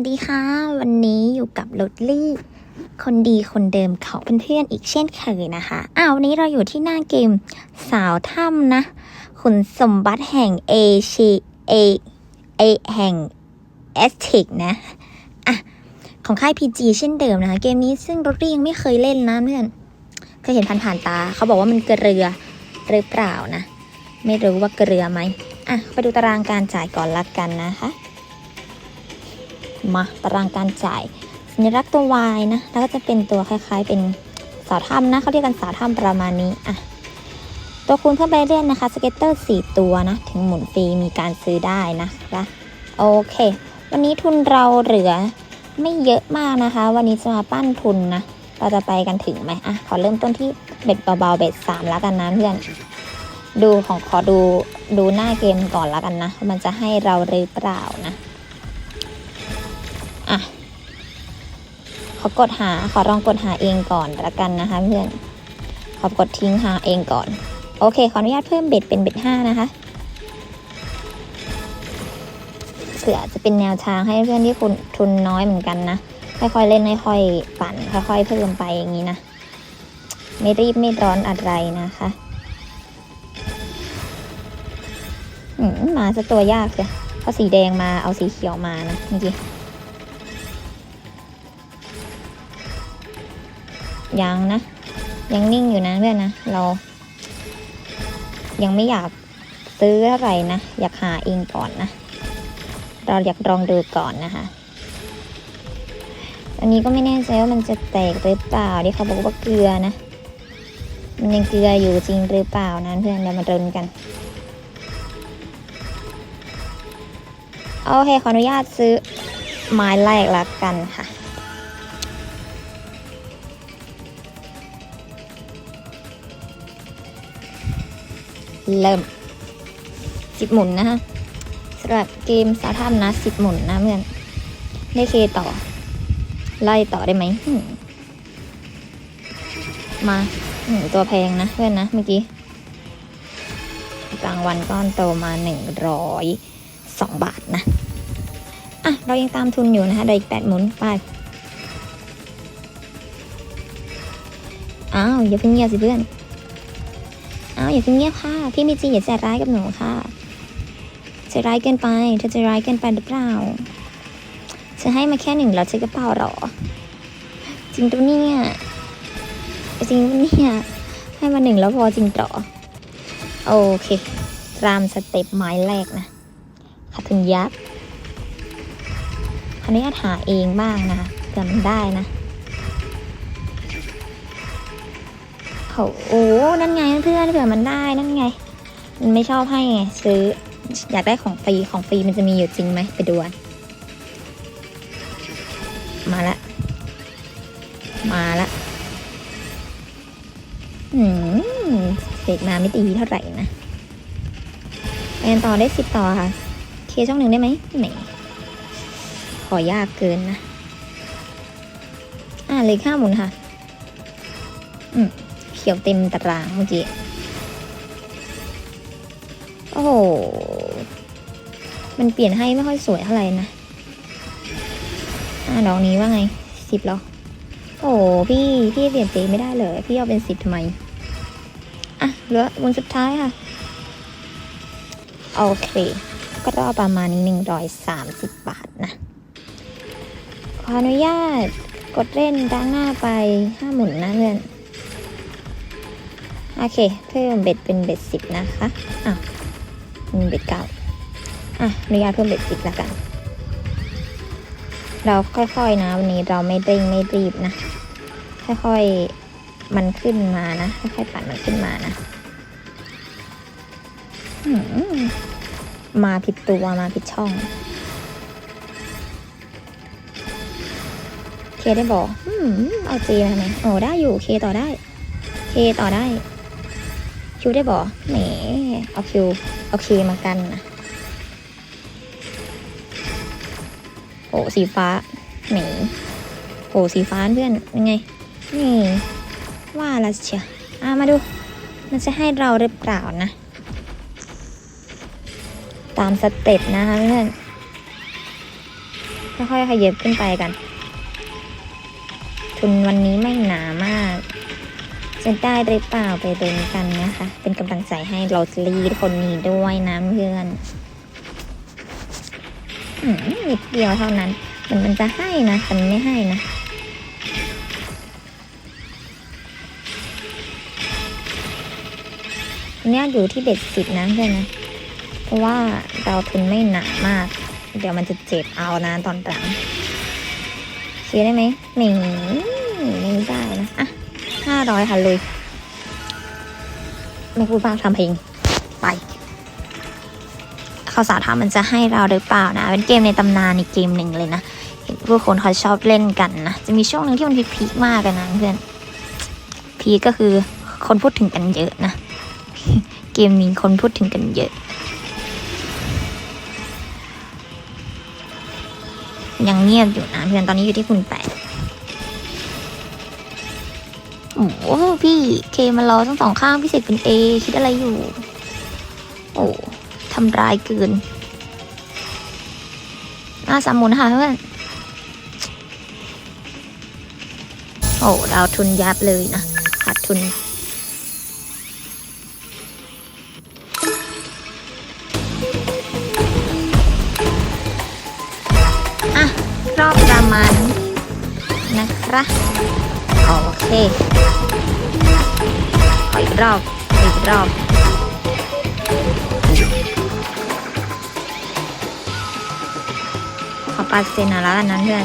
วัสดีค่ะ วันนี้อยู่กับลดลี่ คนดีคนเดิมของเพื่อนๆอีกเช่นเคยนะคะ อ้าววันนี้เราอยู่ที่หน้าเกมสาวถ้ำนะคุณสมบัติแห่งเอเชีเอเอแห่งเอสเทกนะอะของค่าย PG เช่นเดิมนะคะ เกมนี้ซึ่งลดลี่ยังไม่เคยเล่นนะเพื่อนเคยเห็นผ่านๆตา เขาบอกว่ามันเกลือหรือเปล่านะ ไม่รู้ว่าเกลือไหมอะไปดูตารางการจ่ายก่อนละกันนะคะ มาตารางการจ่าย สัญลักษณ์ตัว Y นะ แล้วก็จะเป็นตัวคล้ายๆ เป็นสาวถ้ำนะเขาเรียกกันสาวถ้ำประมาณนี้อะตัวคูณเพิ่มไปเรื่อยนะคะสเก็ตเตอร์4ตัวนะ ถึงหมุนฟรีมีการซื้อได้นะคะโอเค วันนี้ทุนเราเหลือไม่เยอะมากนะคะ วันนี้จะมาปั้นทุนนะเราจะไปกันถึงไหมอะขอเริ่มต้นที่เบ็ดเบาๆเบ็ดสามแล้วกันนะเพื่อนดูของขอดูดูหน้าเกมก่อนแล้วกันนะ มันจะให้เราหรือเปล่านะ อะขอกดหาขอลองกดหาเองก่อนละกันนะคะเพื่อนขอกดทิ้งหาเองก่อน โอเค ขออนุญาตเพิ่มเบ็ดเป็นเบ็ดห้านะคะเผื่อจะเป็นแนวทางให้เพื่อนที่คุณทุนน้อยเหมือนกันนะค่อยๆเล่นค่อยๆปั่นค่อยๆเพิ่มไปอย่างนี้นะ ไม่รีบไม่ร้อนอะไรนะคะมมาซะตัวยากเลยเพราะสีแดงมาเอาสีเขียวมานะเมื่อกี้ ยังนะ ยังนิ่งอยู่นะเพื่อนนะ เรา ยังไม่อยากซื้อเท่าไหร่นะ อยากหาเองก่อนนะ เราอยากลองดูก่อนนะคะ อันนี้ก็ไม่แน่ใจว่ามันจะแตกหรือเปล่าที่เขาบอกว่าเกลือนะ มันยังเกลืออยู่จริงหรือเปล่านะเพื่อนเดี๋ยวมาดูกันโอเคขออนุญาตซื้อไม้แรกละกันค่ะ เริ่มสิบหมุนนะคะสำหรับเกมสาวถ้ำนะสิบหมุนนะเพื่อนได้เคต่อ ไล่ต่อได้ไหมอืมาอืมตัวแพงนะเพื่อนนะเมื่อกี้รางวัลก้อนโตมาหนึ่งร้อยสองบาทนะ อะ เรายังตามทุนอยู่นะคะได้อีกแปดหมุนไปอ้าว อย่าเพิ่งเงียบสิเพื่อน อ้าวอย่าเพิ่งเงียบค่ะ พี่มิจีอย่าใจร้ายกับหนูค่ะใจร้ายเกินไป เธอใจร้ายเกินไปหรือเปล่าจะให้มาแค่หนึ่งแล้วใช้กระเป๋าหรอ จริงตัวเนี่ยจริงตัวเนี่ยให้มาหนึ่งแล้วพอจริงต่อโอเคตามสเต็ปไม้แรกนะขัดทุนยักษ์อันนี้อาหาเองบ้างนะคะเผื่อมันได้นะ โอ้นั่นไงเพื่อนเผื่อมันได้นั่นไง มันไม่ชอบให้ไงซื้ออยากได้ของฟรีของฟรีมันจะมีอยู่จริงไหมไปดูกันมาละ มาละอืมเสกมาไม่ดีเท่าไหร่นะไปกันต่อได้สิบต่อค่ะ เคช่องหนึ่งได้ไหมไหนขอยากเกินนะ อ่าเลขห้าหมุนค่ะ อืม เขียวเต็มตารางเมื่อกี้ โอ้โห มันเปลี่ยนให้ไม่ค่อยสวยเท่าไหร่นะอ่าดอกนี้ว่าไงสิบหรอ โอ้โห พี่ พี่เปลี่ยนสีไม่ได้เลย พี่เอาเป็นสิบทำไม อะ เหลือวนสุดท้ายค่ะ โอเค ก็รอประมาณนี้หนึ่งร้อยสามสิบบาทนะ ขออนุญาตกดเล่นด้านหน้าไปห้าหมุนนะเพื่อน โอเค เพิ่มเบ็ดเป็นเบ็ดสิบนะคะอะมีเบ็ดเก้าอะอนุญาตเพิ่มเบ็ดสิบแล้วกัน เราค่อยๆนะ วันนี้เราไม่เร่งไม่รีบนะ ค่อยๆมันขึ้นมานะ ค่อยๆปั่นมันขึ้นมานะมาผิดตัวมาผิดช่องเคได้บอก อืม เอาจีมาทำไมโอ้ได้อยู่ เคต่อได้ เคต่อได้ คิวได้บอกแหมเอาคิวเอาเคมากันนะโอ้สีฟ้าแหมโอ้สีฟ้าเพื่อนยังไงนี่ว่าละเชียอะมาดู มันจะให้เราหรือเปล่านะ ตามสเต็ปนะคะเพื่อนค่อยๆขยับขึ้นไปกัน ทุนวันนี้ไม่หนา จะได้หรือเปล่าไปดูกันนะคะ เป็นกำลังใจให้โรสลีคนนี้ด้วยนะเพื่อนอืมนิดเดียวเท่านั้นเหมือนมันจะให้นะแต่มันไม่ให้นะเนี่ยอยู่ที่เบ็ดสิบนะเพื่อนนะ เพราะว่าเราทุนไม่หนามาก เดี๋ยวมันจะเจ็บเอานะตอนหลังเคลียร์ได้ไหมหนีไม่ได้นะ อะ ห้าร้อยค่ะเลย ไม่พูดบ้างทำเพลง ไปข่าวสารถามมันจะให้เราหรือเปล่านะ เป็นเกมในตำนานอีกเกมหนึ่งเลยนะ เห็นผู้คนเขาชอบเล่นกันนะ จะมีช่วงหนึ่งที่มันพีคมากกันนะเพื่อน พีคก็คือคนพูดถึงกันเยอะนะ เกมนี้คนพูดถึงกันเยอะ ยังเงียบอยู่นะเพื่อน ตอนนี้อยู่ที่คุณแปด โอ้พี่เคมารอทั้งสองข้างพี่เสกเป็นเอคิดอะไรอยู่ โอ้ทำร้ายเกินอะสามหมุนค่ะเพื่อนโอ้ดาทุนยับเลยนะขาดทุน อะ รอบประมาณนะครับ เคขออีกรอบอีกรอบขอปาเซนาแล้วกันนะเพื่อน